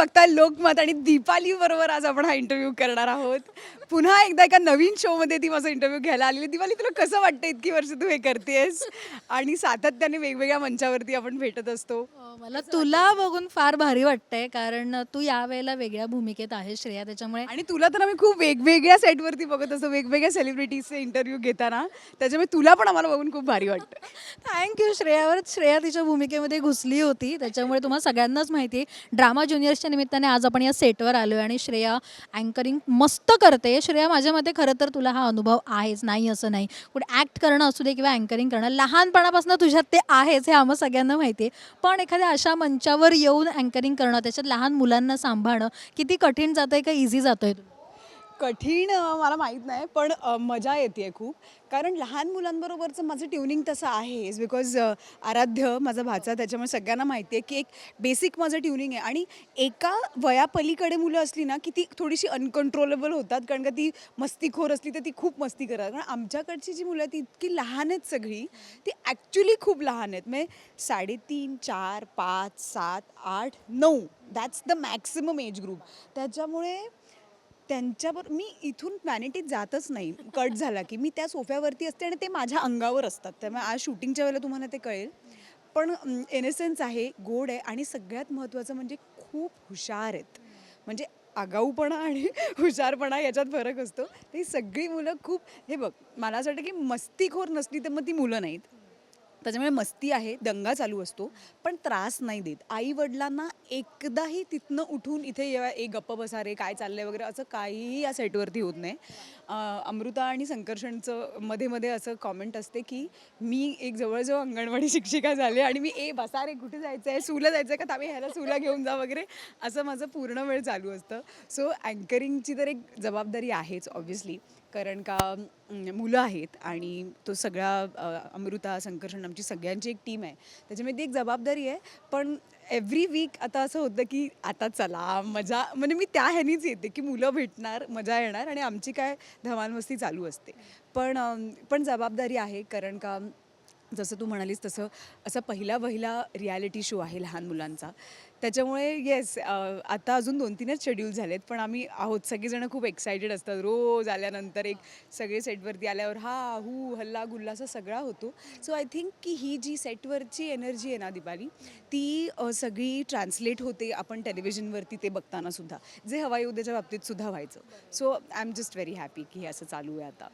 बघताय लोकमत आणि दीपाली बरोबर आज आपण हा इंटरव्ह्यू करणार आहोत. पुन्हा एकदा एका नवीन शोमध्ये ती माझा इंटरव्ह्यू घ्यायला आलेली. दीपाली तुला कसं वाटतं इतकी वर्ष तू हे करतेस आणि सातत्याने वेगवेगळ्या मंचावरती आपण भेटत असतो. मला तुला बघून फार भारी वाटतंय कारण तू यावेळेला वेगळ्या भूमिकेत आहे श्रेया. त्याच्यामुळे आणि तुला तर आम्ही खूप वेगवेगळ्या सेटवरती बघत असतो वेगवेगळ्या सेलिब्रिटीजचे इंटरव्ह्यू घेताना. त्याच्यामुळे तुला पण आम्हाला बघून खूप भारी वाटतं. थँक्यू श्रेयावर श्रेया तिच्या भूमिकेमध्ये घुसली होती. त्याच्यामुळे तुम्हाला सगळ्यांनाच माहिती आहे. ड्रामा ज्युनियर्सच्या निमित्ताने आज आपण या सेटवर आलो आहे आणि श्रेया अँकरिंग मस्त करते. श्रेया माझ्या मते खरं तर तुला हा अनुभव आहेच नाही असं नाही. कुठे ॲक्ट करणं असू दे किंवा अँकरिंग करणं लहानपणापासून तुझ्यात ते आहेच हे आम्हा सगळ्यांना माहिती आहे. पण एखाद्या अशा मंचावर येऊन अँकरिंग करणं त्याच्यात लहान मुलांना सांभाळणं किती कठीण जातं आहे का इझी जातं आहे कठीण मला माहीत नाही पण मजा येते आहे खूप. कारण लहान मुलांबरोबरचं माझं ट्युनिंग तसं आहेच बिकॉज आराध्य माझा भाचा त्याच्यामुळे सगळ्यांना माहिती आहे की एक बेसिक माझं ट्युनिंग आहे. आणि एका वयापलीकडे मुलं असली ना की ती थोडीशी अनकंट्रोलेबल होतात कारण का ती मस्तीखोर असली तर ती खूप मस्ती करतात. कारण आमच्याकडची जी मुलं आहेत ती इतकी लहान आहेत सगळी ती ॲक्च्युली खूप लहान आहेत. म्हणजे साडेतीन चार पाच सात आठ नऊ. That's the maximum age group त्याच्यामुळे त्यांच्यावर मी इथून प्लॅनेटीत जातच नाही. कट झाला की मी त्या सोफ्यावरती असते आणि ते माझ्या अंगावर असतात. त्यामुळे आज शूटिंगच्या वेळेला तुम्हाला ते कळेल. पण एनेसेन्स आहे गोड आहे आणि सगळ्यात महत्त्वाचं म्हणजे खूप हुशार आहेत. म्हणजे आगाऊपणा आणि हुशारपणा याच्यात फरक असतो. ही सगळी मुलं खूप हे बघ मला असं वाटतं की मस्तीखोर नसली तर मग ती मुलं नाहीत. त्याच्यामुळे मस्ती आहे दंगा चालू असतो पण त्रास नाही देत. आई वडिलांना एकदाही तिथनं उठून इथे ये गप्प बसा रे काय चाललंय वगैरे असं काहीही या सेटवरती होत नाही. अमृता आणि संकर्षणचं मध्ये मध्ये असं कॉमेंट असते की मी एक जवळजवळ अंगणवाडी शिक्षिका झाले आणि मी ए बसा रे कुठे जायचं आहे सूला जायचं आहे का? ताबे ह्याला सूला घेऊन जा वगैरे. असं माझं पूर्ण वेळ चालू असतं. सो अँकरिंगची तर एक जबाबदारी आहेच ऑब्व्हियसली कारण का मुलं आहेत आणि तो सगळा अमृता संकर्षण आमची सगळ्यांची एक टीम आहे. त्याच्यामुळे ती एक जबाबदारी आहे. पण एव्हरी वीक आता असं होतं की आता चला मजा म्हणजे मी त्या ह्यानीच येते की मुलं भेटणार मजा येणार आणि आमची काय धमालमस्ती चालू असते. पण पण जबाबदारी आहे कारण का जसं तू म्हणालीस तसं असा पहिला पहिला रियालिटी शो आहे लहान मुलांचा. त्याच्यामुळे येस आता अजून दोन तीनच शेड्यूल झालेत पण आम्ही आहोत. सगळेजण खूप एक्सायटेड असतात. रोज आल्यानंतर एक सगळे सेटवरती आल्यावर हा हू हल्ला गुल्ला असा सगळा होतो. सो आय थिंक की ही जी सेटवरची एनर्जी आहे ना दिपाली ती सगळी ट्रान्सलेट होते आपण टेलिव्हिजनवरती ते बघताना सुद्धा. जे हवाई उद्याच्या बाबतीत सुद्धा व्हायचं. So I am just very happy की हे असं चालू आहे आता.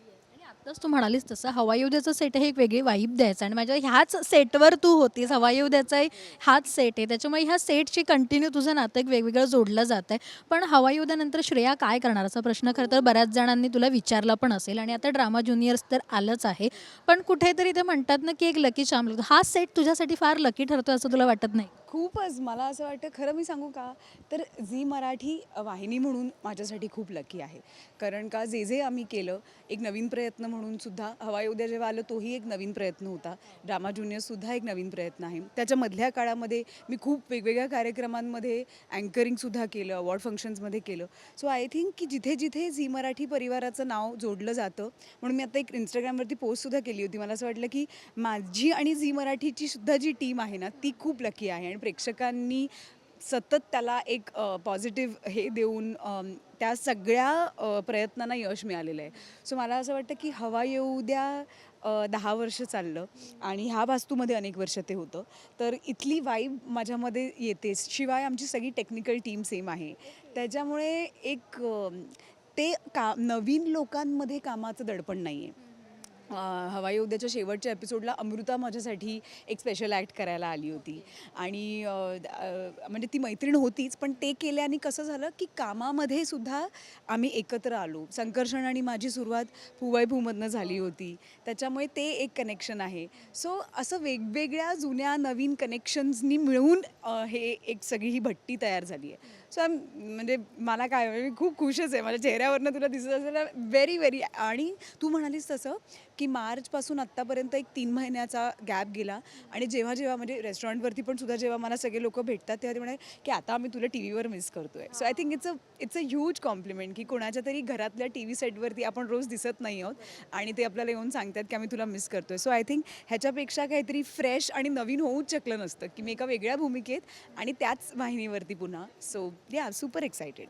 आत्ताच तू म्हणालीस तसं हवाई उद्याचं सेट हे एक वेगळी वाईब द्यायचं आणि माझ्या ह्याच सेटवर तू होतीस. हवाई उद्याचा हाच सेट आहे. त्याच्यामुळे ह्या सेटची कंटिन्यू तुझं नातं एक वेगवेगळं जोडलं जात आहे. पण हवाई उद्यानंतर श्रेया काय करणार? असा प्रश्न खरं तर बऱ्याच जणांनी तुला विचारला पण असेल आणि आता ड्रामा ज्युनियर्स तर आलंच आहे. पण कुठेतरी ते म्हणतात ना की एक लकी चाम हा सेट तुझ्यासाठी फार लकी ठरतो असं तुला वाटत नाही? खूपच मला असं वाटतं खरं मी सांगू का? तर झी मराठी वाहिनी म्हणून माझ्यासाठी खूप लकी आहे. कारण का जे जे आम्ही केलं एक नवीन प्रयत्न म्हणून सुद्धा हवाई उद्या जेव्हा आलं तोही एक नवीन प्रयत्न होता. ड्रामा ज्युनियरसुद्धा एक नवीन प्रयत्न आहे. त्याच्या मधल्या काळामध्ये मी खूप वेगवेगळ्या कार्यक्रमांमध्ये अँकरिंगसुद्धा केलं अवॉर्ड फंक्शन्समध्ये केलं. सो आय थिंक की जिथे जिथे झी मराठी परिवाराचं नाव जोडलं जातं म्हणून मी आता एक इंस्टाग्रामवरती पोस्टसुद्धा केली होती. मला असं वाटलं की माझी आणि झी मराठीची सुद्धा जी टीम आहे ना ती खूप लकी आहे. आणि प्रेक्षकांनी सतत त्याला एक पॉझिटिव्ह हे देऊन त्या सगळ्या प्रयत्नांना यश मिळालेलं आहे. सो मला असं वाटतं की हवा येऊ द्या दहा वर्ष चाललं आणि ह्या वास्तूमध्ये अनेक वर्ष ते होतं. तर इथली वाईब माझ्यामध्ये येतेच शिवाय आमची सगळी टेक्निकल टीम सेम आहे. त्याच्यामुळे एक ते का नवीन लोकांमध्ये कामाचं दडपण नाही आहे हवाई उद्याच्या शेवटच्या एपिसोडला अमृता माझ्यासाठी एक स्पेशल ॲक्ट करायला आली होती. आणि म्हणजे ती मैत्रीण होतीच पण ते केल्याने कसं झालं की कामामध्ये सुद्धा आम्ही एकत्र आलो. संकर्षण आणि माझी सुरुवात फुवाई भूमधनं झाली होती. त्याच्यामुळे ते एक कनेक्शन आहे. सो असं वेगवेगळ्या जुन्या नवीन कनेक्शन्सनी मिळून हे एक सगळी ही भट्टी तयार झाली आहे. सो म्हणजे मला काय मी खूप खुशच आहे. माझ्या चेहऱ्यावरनं तुला दिसत असेल व्हेरी व्हेरी आणि तू म्हणालीस तसं की मार्चपासून आत्तापर्यंत एक तीन महिन्याचा गॅप गेला. आणि जेव्हा जेव्हा म्हणजे रेस्टॉरंटवरती पण सुद्धा जेव्हा मला सगळे लोक भेटतात तेव्हा ते म्हणाले की आता आम्ही तुला टी व्हीवर मिस करतो आहे so I think it's a it's a huge compliment की कोणाच्या तरी घरातल्या टी व्ही सेटवरती आपण रोज दिसत नाही आहोत आणि ते आपल्याला येऊन सांगतात की आम्ही तुला मिस करतो आहे सो आय थिंक ह्याच्यापेक्षा काहीतरी फ्रेश आणि नवीन होऊच शकलं नसतं की मी एका वेगळ्या भूमिकेत आणि त्याच वाहिनीवरती पुन्हा. सो या सुपर एक्सायटेड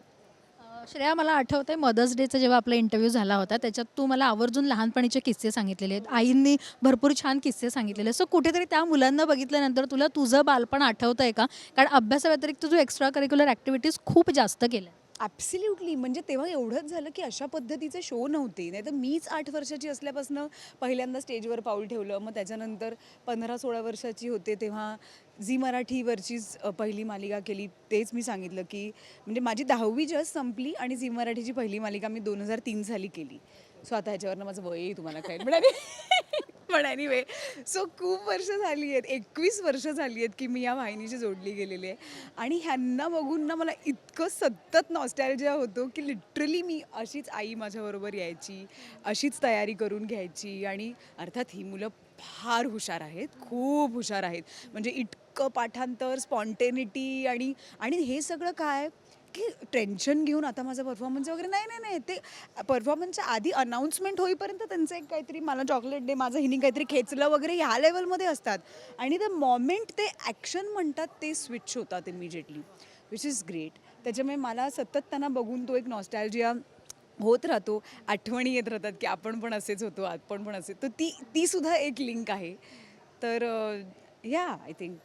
श्रेया मला आठवतंय मदर्स डेचा जेव्हा आपला इंटरव्ह्यू झाला होता त्याच्यात तू मला आवर्जून लहानपणीचे किस्से सांगितलेले आहेत. आईंनी भरपूर छान किस्से सांगितलेले सो कुठेतरी त्या मुलांना बघितल्यानंतर तुला तुझं बालपण आठवतं आहे का? कारण अभ्यासाव्यतिरिक्त तू एक्स्ट्रा करिक्युलर ॲक्टिव्हिटीज खूप जास्त केल्या. ॲब्सिल्युटली म्हणजे तेव्हा एवढंच झालं की अशा पद्धतीचे शो नव्हते. नाही तर मीच आठ वर्षाची असल्यापासून पहिल्यांदा स्टेजवर पाऊल ठेवलं. मग त्याच्यानंतर पंधरा सोळा वर्षाची होते तेव्हा झी मराठीवरचीच पहिली मालिका केली तेच मी सांगितलं की म्हणजे माझी दहावी जस्ट संपली आणि झी मराठीची पहिली मालिका मी दोन हजार तीन साली केली. सो आता ह्याच्यावरनं माझं वय तुम्हाला काय पण पण एनिवे सो खूप वर्ष झाली आहेत एकवीस वर्ष झाली आहेत की मी या वाहिनीशी जोडली गेलेली आहे. आणि ह्यांना बघून ना मला इतकं सतत नॉस्टॅल्जिया होतो की लिटरली मी अशीच आई माझ्याबरोबर यायची अशीच तयारी करून घ्यायची आणि अर्थात ही मुलं फार हुशार आहेत खूप हुशार आहेत. म्हणजे इतकं पाठांतर स्पॉन्टेनिटी आणि आणि हे सगळं काय? की टेन्शन घेऊन आता माझा परफॉर्मन्स वगैरे नाही नाही नाही ते परफॉर्मन्सच्या आधी अनाऊन्समेंट होईपर्यंत त्यांचं एक काहीतरी मला चॉकलेट डे माझं हिनी काहीतरी खेचलं वगैरे ह्या लेवलमध्ये असतात. आणि द मॉमेंट ते ॲक्शन म्हणतात ते स्विच होतात इमिजिएटली विच इज ग्रेट त्याच्यामुळे मला सतत त्यांना बघून तो एक नॉस्टॅल्जिया होत राहतो. आठवणी येत राहतात की आपण पण असेच होतो आपण पण असे तर ती तीसुद्धा एक लिंक आहे. तर या आय थिंक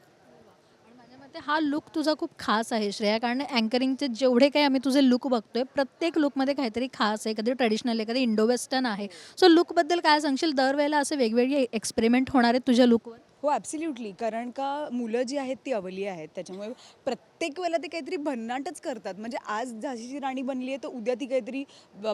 आणि हा लुक तुझा खूप खास आहे श्रेया. कारण अँकरिंगचे जेवढे काही आम्ही तुझे लुक बघतोय प्रत्येक लुकमध्ये काहीतरी खास आहे कधी ट्रेडिशनल आहे कधी इंडो वेस्टर्न आहे. सो लुकबद्दल काय सांगशील? दरवेळेला असे वेगवेगळे एक्सपेरिमेंट होणार आहेत तुझ्या लुकवर हो ॲब्सिल्युटली कारण का मुलं जी आहेत ती अवली आहेत. त्याच्यामुळे प्रत्येक वेळेला ते काहीतरी भन्नाटच करतात. म्हणजे आज झाशीची राणी बनली आहे तर उद्या ती काहीतरी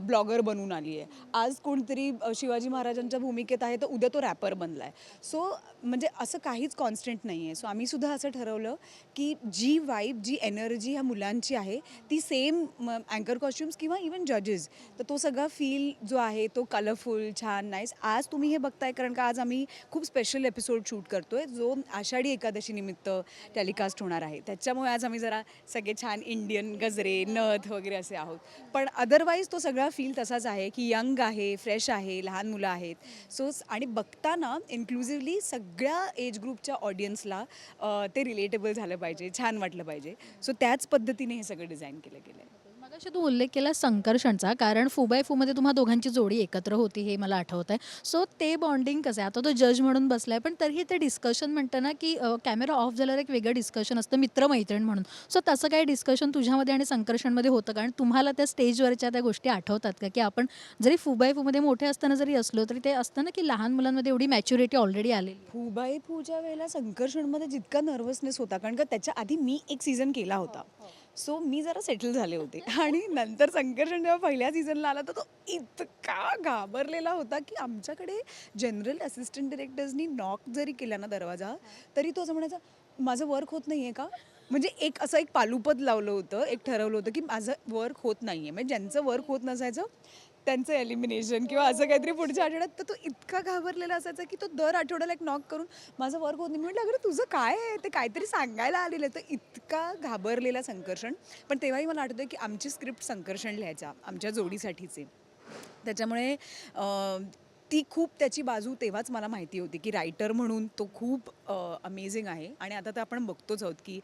ब्लॉगर बनून आली आहे आज कोणतरी शिवाजी महाराजांच्या भूमिकेत आहे तर उद्या तो रॅपर बनला आहे सो म्हणजे असं काहीच कॉन्स्टंट नाही आहे सो आम्ही सुद्धा असं ठरवलं की जी वाईब जी एनर्जी ह्या मुलांची आहे ती सेम अँकर कॉस्ट्युम्स किंवा इवन जजेस तर तो सगळा फील जो आहे तो कलरफुल छान नाईस आज तुम्ही हे बघताय कारण का आज आम्ही खूप स्पेशल एपिसोड शूट करतोय जो आषाढी एकादशी निमित्त टेलिकास्ट होणार आहे. त्याच्यामुळे आज आम्ही आम्ही जरा सगळे छान इंडियन गजरे नथ वगैरे असे आहोत. पण अदरवाईज तो सगळा फील तसाच आहे की यंग आहे फ्रेश आहे लहान मुलं आहेत. सो आणि बघताना इन्क्लुझिव्हली सगळ्या एज ग्रुपच्या ऑडियन्सला ते रिलेटेबल झालं पाहिजे छान वाटलं पाहिजे. सो त्याच पद्धतीने हे सगळं डिझाईन केलं गेलं आहे मगाशी तू उल्लेख केला संकर्षणचा कारण फू बाय फूमध्ये तुम्हा दोघांची जोडी एकत्र होती हे मला आठवत आहे सो ते बॉन्डिंग कसं आहे? आता तो जज म्हणून बसलाय पण तरीही ते डिस्कशन म्हणतं ना की कॅमेरा ऑफ झाल्यावर एक वेगळं डिस्कशन असतं मित्रमैत्रीण म्हणून. सो तसं काही डिस्कशन तुझ्यामध्ये आणि संकर्षणमध्ये होतं कारण तुम्हाला त्या स्टेजवरच्या त्या गोष्टी आठवतात का? की आपण जरी फू बाय फूमध्ये मोठे असताना जरी असलो तरी ते असतं ना की लहान मुलांमध्ये एवढी मॅच्युरिटी ऑलरेडी आलेली. फुबाई पूच्या वेळेला संकर्षणमध्ये जितका नर्वसनेस होता कारण का त्याच्या आधी मी एक सीझन केला होता. सो मी जरा सेटल झाले होते. आणि नंतर संकर्षण जेव्हा पहिल्या सीझनला आला तर तो इतका घाबरलेला होता की आमच्याकडे जनरल असिस्टंट डिरेक्टर्सनी नॉक जरी केला ना दरवाजा तरी तो असं म्हणायचा माझं वर्क होत नाही आहे का? म्हणजे एक असं एक पालुपद लावलं होतं एक ठरवलं होतं की माझं वर्क होत नाही आहे म्हणजे ज्यांचं वर्क होत नसायचं त्यांचं एलिमिनेशन किंवा असं काहीतरी पुढच्या आठवड्यात. तर तो इतका घाबरलेला असायचा की तो दर आठवड्याला एक नॉक करून माझं वर्क होत नाही. मी म्हटलं अगं तुझं काय आहे? ते काहीतरी सांगायला आलेलं आहे. तर इतका घाबरलेला संकर्षण. पण तेव्हाही मला आठवतं की आमची स्क्रिप्ट संकर्षण लिहायचा आमच्या जोडीसाठीचे. त्याच्यामुळे ती खूप त्याची बाजू तेव्हाच मला माहिती होती की रायटर म्हणून तो खूप अमेझिंग आहे. आणि आता तर आपण बघतोच आहोत की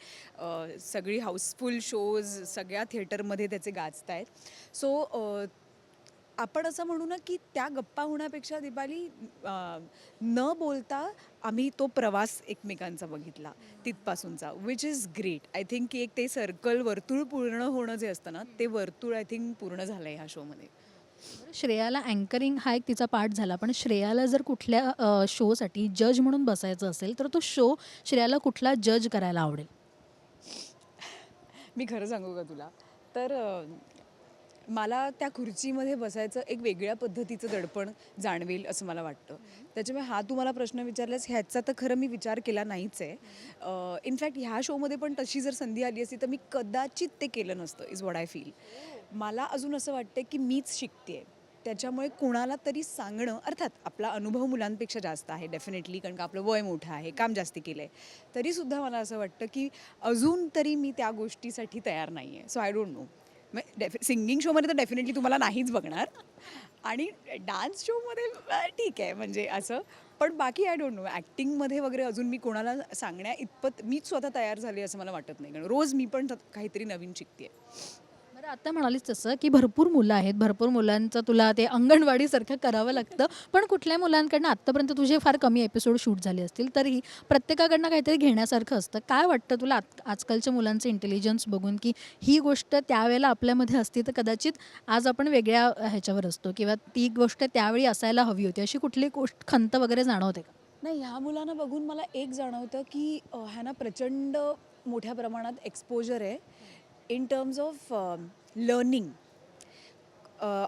सगळी हाऊसफुल शोज सगळ्या थिएटरमध्ये त्याचे गाजत आहेत सो आपण असं म्हणू ना की त्या गप्पा होण्यापेक्षा दीपाली न बोलता आम्ही तो प्रवास एकमेकांचा बघितला तिथपासूनचा which is great I think की एक ते सर्कल वर्तुळ पूर्ण होणं जे असतं ना ते वर्तुळ आय थिंक पूर्ण झालं आहे ह्या शोमध्ये श्रेयाला अँकरिंग हा एक तिचा पार्ट झाला पण श्रेयाला जर कुठल्या शोसाठी जज म्हणून बसायचं असेल तर तो शो श्रेयाला कुठला जज करायला आवडेल? मी खरं सांगू का तुला? तर मला त्या खुर्चीमध्ये बसायचं एक वेगळ्या पद्धतीचं दडपण जाणवेल असं मला वाटतं. त्याच्यामुळे हा तू मला प्रश्न विचारलास ह्याचा तर खरं मी विचार केला नाहीच आहे. इनफॅक्ट ह्या शोमध्ये पण तशी जर संधी आली असती तर मी कदाचित ते केलं नसतं इज वॉट आय फील मला अजून असं वाटतं की मीच शिकते त्याच्यामुळे कुणाला तरी सांगणं अर्थात आपला अनुभव मुलांपेक्षा जास्त आहे डेफिनेटली कारण का आपलं वय मोठं आहे काम जास्ती केलं आहे तरीसुद्धा मला असं वाटतं की अजून तरी मी त्या गोष्टीसाठी तयार नाही आहे सो आय डोंट नो डेफि सिंगिंग शोमध्ये तर डेफिनेटली तुम्हाला नाहीच बघणार. आणि डान्स शोमध्ये ठीक आहे म्हणजे असं. पण बाकी आय डोंट नो ॲक्टिंगमध्ये वगैरे अजून मी कोणाला सांगण्या इतपत मीच स्वतः तयार झाली असं मला वाटत नाही. कारण रोज मी पण काहीतरी नवीन शिकते बरं आता म्हणालीस तसं की भरपूर मुलं आहेत. भरपूर मुलांचं तुला ते अंगणवाडीसारखं करावं लागतं. पण कुठल्या मुलांकडनं आत्तापर्यंत तुझे फार कमी एपिसोड शूट झाले असतील? तरी प्रत्येकाकडनं काहीतरी घेण्यासारखं असतं. काय वाटतं तुला आत आजकालच्या मुलांचं इंटेलिजन्स बघून की ही गोष्ट त्यावेळेला आपल्यामध्ये असती तर कदाचित आज आपण वेगळ्या ह्याच्यावर असतो किंवा ती गोष्ट त्यावेळी असायला हवी होती. अशी कुठली गोष्ट खंत वगैरे जाणवते का? नाही ह्या मुलांना बघून मला एक जाणवतं की ह्यांना प्रचंड मोठ्या प्रमाणात एक्सपोजर आहे. इन टर्म्स ऑफ लर्निंग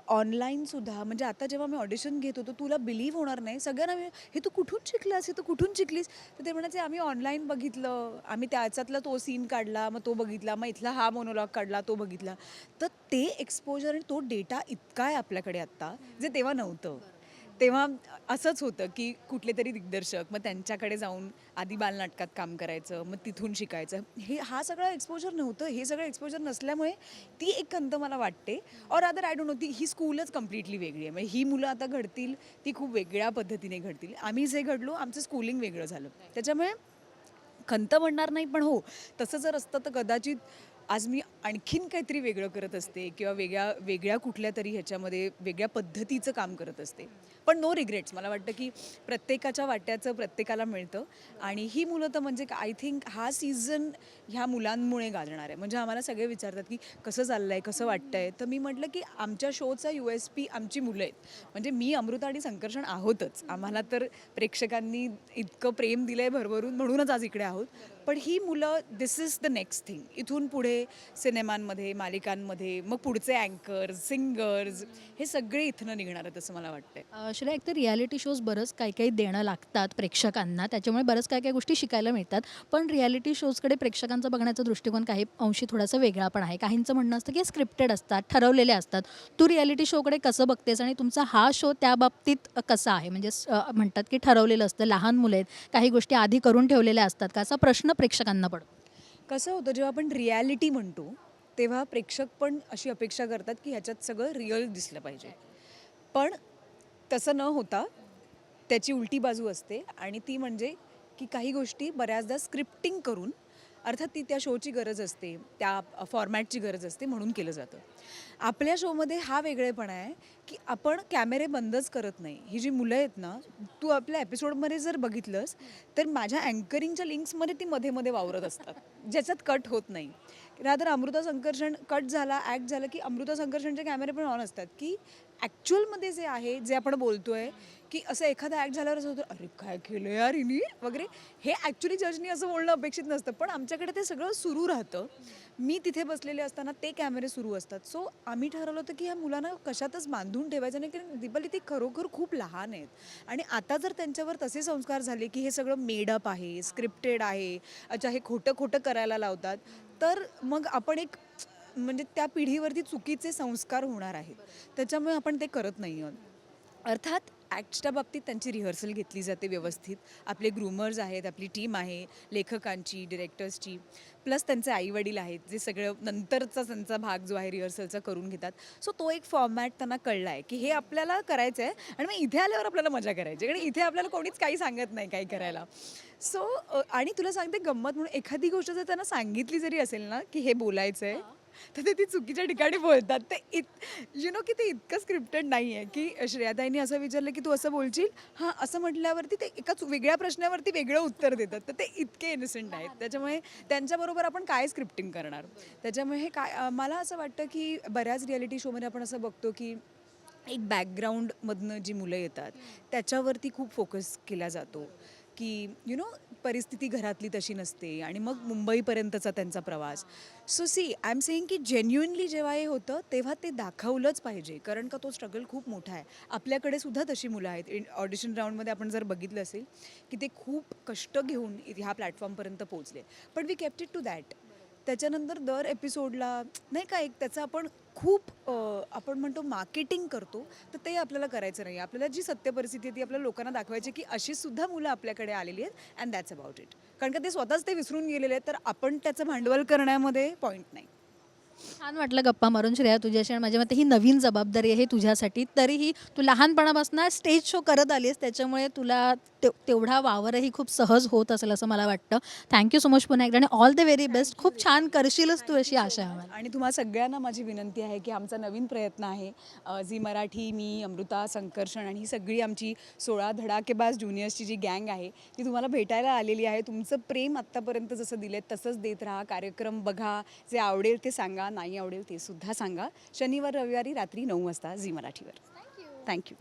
ऑनलाईनसुद्धा म्हणजे आता जेव्हा मी ऑडिशन घेत होतो तुला बिलीव्ह होणार नाही. सगळ्यांना मी हे तू कुठून शिकलास? हे तू कुठून शिकलीस? तर ते म्हणायचे आम्ही ऑनलाईन बघितलं. आम्ही त्याच्यातला तो सीन काढला मग तो बघितला मग इथला हा मोनोलॉग काढला तो बघितला. तर ते एक्सपोजर आणि तो डेटा इतका आहे आपल्याकडे आत्ता जे तेव्हा नव्हतं. तेव्हा असंच होतं की कुठले तरी दिग्दर्शक मग त्यांच्याकडे जाऊन आधी बालनाटकात काम करायचं मग तिथून शिकायचं. हे हा सगळं एक्सपोजर नव्हतं. हे सगळं एक्सपोजर नसल्यामुळे ती एक खंत मला वाटते. और अदर आय डोंट नो ती ही स्कूलच कम्प्लिटली वेगळी आहे. म्हणजे ही मुलं आता घडतील ती खूप वेगळ्या पद्धतीने घडतील. आम्ही जे घडलो आमचं स्कूलिंग वेगळं झालं. त्याच्यामुळे खंत म्हणणार नाही पण हो तसं जर असतं तर कदाचित आज मी आणखीन काहीतरी वेगळं करत असते किंवा वेगळ्या वेगळ्या कुठल्या तरी ह्याच्यामध्ये वेगळ्या पद्धतीचं काम करत असते. पण नो रिग्रेट्स मला वाटतं की प्रत्येकाच्या वाट्याचं प्रत्येकाला मिळतं. आणि ही मुलं तर म्हणजे आय थिंक हा सीझन ह्या मुलांमुळे गाजणार आहे. म्हणजे आम्हाला सगळे विचारतात की कसं चाललं आहे कसं वाटतं आहे तर मी म्हटलं की आमच्या शोचा यू एस पी आमची मुलं आहेत. म्हणजे मी अमृता आणि संकर्षण आहोतच. आम्हाला तर प्रेक्षकांनी इतकं प्रेम दिलं आहे भरभरून म्हणूनच आज इकडे आहोत. पण ही मुलं this is the next thing इथून पुढे सिनेमांमध्ये मालिकांमध्ये मग पुढचे अँकर्स सिंगर्स हे सगळे इथनं निघणार आहेत असं मला वाटतं शिला श्रेया एक तर रियालिटी शोज बरंच काही काही देणं लागतात प्रेक्षकांना त्याच्यामुळे बरंच काही काही गोष्टी शिकायला मिळतात. पण रियालिटी शोजकडे प्रेक्षकांचा बघण्याचा दृष्टिकोन काही अंशी थोडासा वेगळा पण आहे. काहींचं म्हणणं असतं की स्क्रिप्टेड असतात ठरवलेले असतात. तू रियालिटी शोकडे कसं बघतेस आणि तुमचा हा शो त्या बाबतीत कसा आहे? म्हणजे म्हणतात की ठरवलेलं असतं लहान मुलं आहेत काही गोष्टी आधी करून ठेवलेल्या असतात का? असा प्रश्न प्रेक्षकांना पडतो कसं होतं जेव्हा आपण रियालिटी म्हणतो तेव्हा प्रेक्षक पण अशी अपेक्षा करतात की ह्याच्यात सगळं रिअल दिसलं पाहिजे. पण तसं न होता त्याची उलटी बाजू असते आणि ती म्हणजे की काही गोष्टी बऱ्याचदा स्क्रिप्टिंग करून अर्थात ती त्या शोची गरज असते त्या फॉर्मॅटची गरज असते म्हणून केलं जातं. आपल्या शोमध्ये हा वेगळेपणा आहे की आपण कॅमेरे बंदच करत नाही. ही जी मुलं आहेत ना तू आपल्या एपिसोडमध्ये जर बघितलंस तर माझ्या अँकरिंगच्या लिंक्समध्ये ती मध्ये मध्ये वावरत असतात. ज्याच्यात कट होत नाही. रादर अमृता संकर्षण कट झाला ॲक्ट झालं की अमृता संकर्षणचे कॅमेरे पण ऑन असतात. की ॲक्च्युअलमध्ये जे आहे जे आपण बोलतो आहे की असं एखादा ॲक्ट झाल्यावर असं होतं अरे काय केलं यार हिनी? वगैरे. हे ॲक्च्युली जजनी असं बोलणं अपेक्षित नसतं. पण आमच्याकडे ते सगळं सुरू राहतं. मी तिथे बसलेले असताना ते कॅमेरे सुरू असतात. सो आम्ही ठरवलं होतं की ह्या मुलांना कशातच बांधून ठेवायचं नाही कारण दीपाली ती खरोखर खूप लहान आहेत. आणि आता जर त्यांच्यावर तसे संस्कार झाले की हे सगळं मेडअप आहे स्क्रिप्टेड आहे अच्छा हे खोटं खोटं करायला लावतात तर मग आपण एक म्हणजे त्या पिढीवरती चुकीचे संस्कार होणार आहेत. त्याच्यामुळे आपण ते करत नाही आहोत अर्थात ॲक्टच्या बाबतीत त्यांची रिहर्सल घेतली जाते व्यवस्थित. आपले ग्रूमर्स आहेत आपली टीम आहे लेखकांची डिरेक्टर्सची प्लस त्यांचे आईवडील आहेत जे सगळं नंतरचा त्यांचा भाग जो आहे रिहर्सलचा करून घेतात. सो तो एक फॉर्मॅट त्यांना कळला आहे की हे आपल्याला करायचं आहे आणि मग इथे आल्यावर आपल्याला मजा करायची. आणि इथे आपल्याला कोणीच काही सांगत नाही काही करायला. सो आणि तुला सांगते गंमत म्हणून एखादी गोष्ट जर त्यांना सांगितली जरी असेल ना की हे बोलायचं आहे तर ते ती चुकीच्या ठिकाणी बोलतात. ते इत यु नो की ते इतकं स्क्रिप्टेड नाही आहे की श्रेयाताईंनी असं विचारलं की तू असं बोलशील? हां असं म्हटल्यावरती ते एका वेगळ्या प्रश्नावरती वेगळं उत्तर देतात. तर ते इतके इनसेंट आहेत. त्याच्यामुळे त्यांच्याबरोबर आपण काय स्क्रिप्टिंग करणार? त्याच्यामुळे हे काय मला असं वाटतं की बऱ्याच रियालिटी शोमध्ये आपण असं बघतो की एक बॅकग्राऊंडमधनं जी मुलं येतात त्याच्यावरती खूप फोकस केला जातो. की यु नो परिस्थिती घरातली तशी नसते आणि मग मुंबईपर्यंतचा त्यांचा प्रवास. So see I am saying की जेन्युनली जेव्हा हे होतं तेव्हा ते दाखवलंच पाहिजे. कारण का तो स्ट्रगल खूप मोठा आहे. आपल्याकडे सुद्धा तशी मुलं आहेत. ऑडिशन राऊंडमध्ये आपण जर बघितलं असेल की ते खूप कष्ट घेऊन ह्या प्लॅटफॉर्मपर्यंत पोहोचले. पण we kept it to that त्याच्यानंतर दर एपिसोडला नाही का एक त्याचं आपण खूप आपण म्हणतो मार्केटिंग करतो तर ते आपल्याला करायचं नाही आपल्याला जी सत्य परिस्थिती आहे ती आपल्या लोकांना दाखवायची की अशी सुद्धा मुलं आपल्याकडे आलेली आहेत अँड दॅट्स अबाउट इट कारण का ते स्वतःच ते विसरून गेलेले आहेत तर आपण त्याचं भांडवल करण्यामध्ये पॉईंट नाही. छान वाटलं गप्पा मारून. श्रेया तुझ्याशी आणि माझ्या मते ही नवीन जबाबदारी आहे तुझ्यासाठी. तरीही तू लहानपणापासून स्टेज शो करत आलीस त्याच्यामुळे तुला ते तेवढा वावरही खूप सहज होत असेल असं मला वाटतं. थँक्यू सो मच पुन्हा एकदा आणि ऑल द व्हेरी बेस्ट खूप छान करशीलच तू अशी आशा आहे आणि तुम्हा सगळ्यांना माझी विनंती आहे की आमचा नवीन प्रयत्न आहे. झी मराठी मी अमृता संकर्षण आणि ही सगळी आमची सोळा धडाकेबाज ज्युनियर्सची जी गँग आहे ती तुम्हाला भेटायला आलेली आहे. तुमचं प्रेम आत्तापर्यंत जसं दिलेत तसंच देत राहा. कार्यक्रम बघा. जे आवडेल ते सांगा. नाही आवडेल ते सुद्धा सांगा. शनिवार रविवारी रात्री नऊ वाजता झी मराठीवर. थँक्यू